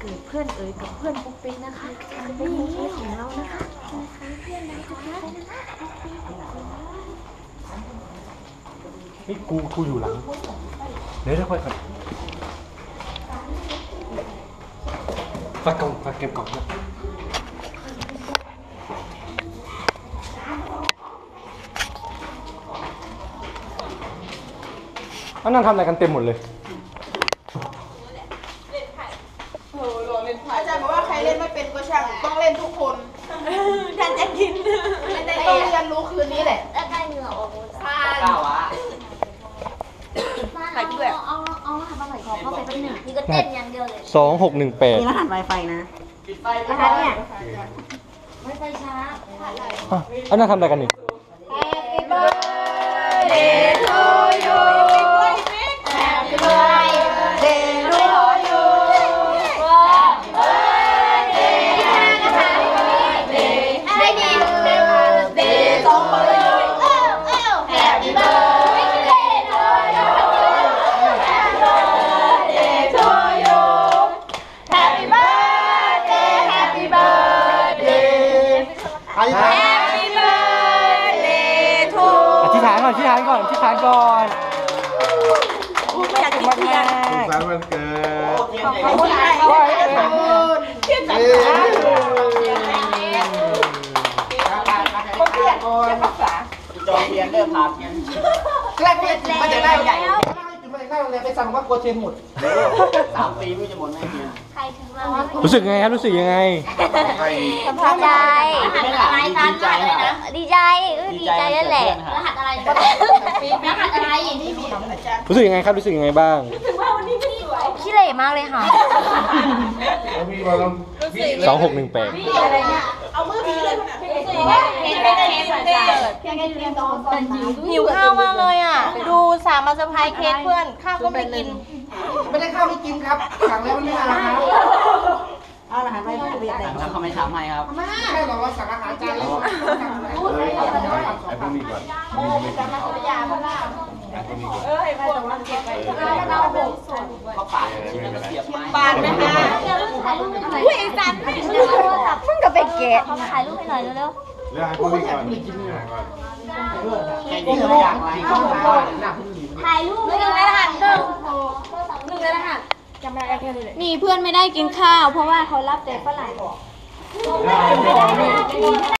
เกิดเพื่อนเอ๋ยกับเพื่อนปุ๊กปิ๊กนะคะเป็นวันเค้กของเรานะคะเพื่อนเราจะได้นะคะนี่กูกูอยู่หลังเดี๋ยวเดี๋ยวค่อยก่อนฝากกล่องฝากเก็บกล่องนะอานั่งทำอะไรกันเต็มหมดเลย อาจารย์บอกว่าใครเล่นไม่เป็นก็ช่างต้องเล่นทุกคนท่านจะกินต้องเรียนรู้คืนนี้แหละแล้วได้เหงื่อออกหมดผ่านบ้านเราเอาเอารหัสมาใส่ของเข้าไปเป็นหนึ่งนี่ก็เต้นอย่างเดียวเลยสองหกหนึ่งแปดมีรหัส Wi-Fi นะรหัสเนี่ยไม่ไฟช้าเอานั่งทำอะไรกันนี่ให้ อธิษฐานแฮปปี้เบิร์ดเดย์ทูอธิษฐานก่อนอธิษฐานก่อนอธิษฐานก่อนไม่อยากกินเทียนสารวันเกิดขอบคุณค่ะขอบคุณค่ะจองเทียนเริ่มผ่าเทียนแรกเนี่ยมันจะได้ใหญ่ สามปีไม่รู้จะหมดไหมเทียนใครถึงเรารู้สึกไงครับรู้สึกยังไงให้ดีใจอะไรกันรหัสอะไรนะดีใจเออดีใจนั่นแหละรหัสอะไรรหัสอะไรที่มีรู้สึกยังไงครับรู้สึกยังไงบ้างขี้เหร่ มากเลยค่ะ แล้วมีบอลลมสองหกหนึ่งแปดเอามือบีเลยขนาดหิวข้าวมากเลยอะ ดูสามมาเซอร์ไพรส์เค้กเพื่อน ข้าวก็ไม่กิน ไม่ได้เข้าไม่กินครับสั่งแล้วมันไม่มาครับเอารหัส Wi-Fi ไปไหนแล้วเขาไม่ทำให้ครับใช่บอกว่าสั่งอาหารจานเล็กไอ้พวกนี้ก่อน เอันนี้ไม่กินไอ้พวกนี้ก่อนเขาปาดชิ้นแล้วก็เสียบไม้บานไหมคะอุ้ยไอ้จันมึงก็ไปแกะถ่ายรูปให้หน่อยเร็วเรื่องไอ้พวกนี้ก่อนแค่นี้ก็ไม่อยากไรก็ถ่ายรูปหนึ่งรหัสหนึ่งหนึ่งรหัสมีเพื่อนไม่ได้กินข้าว เพราะว่าเขารับแต่ฝรั่ง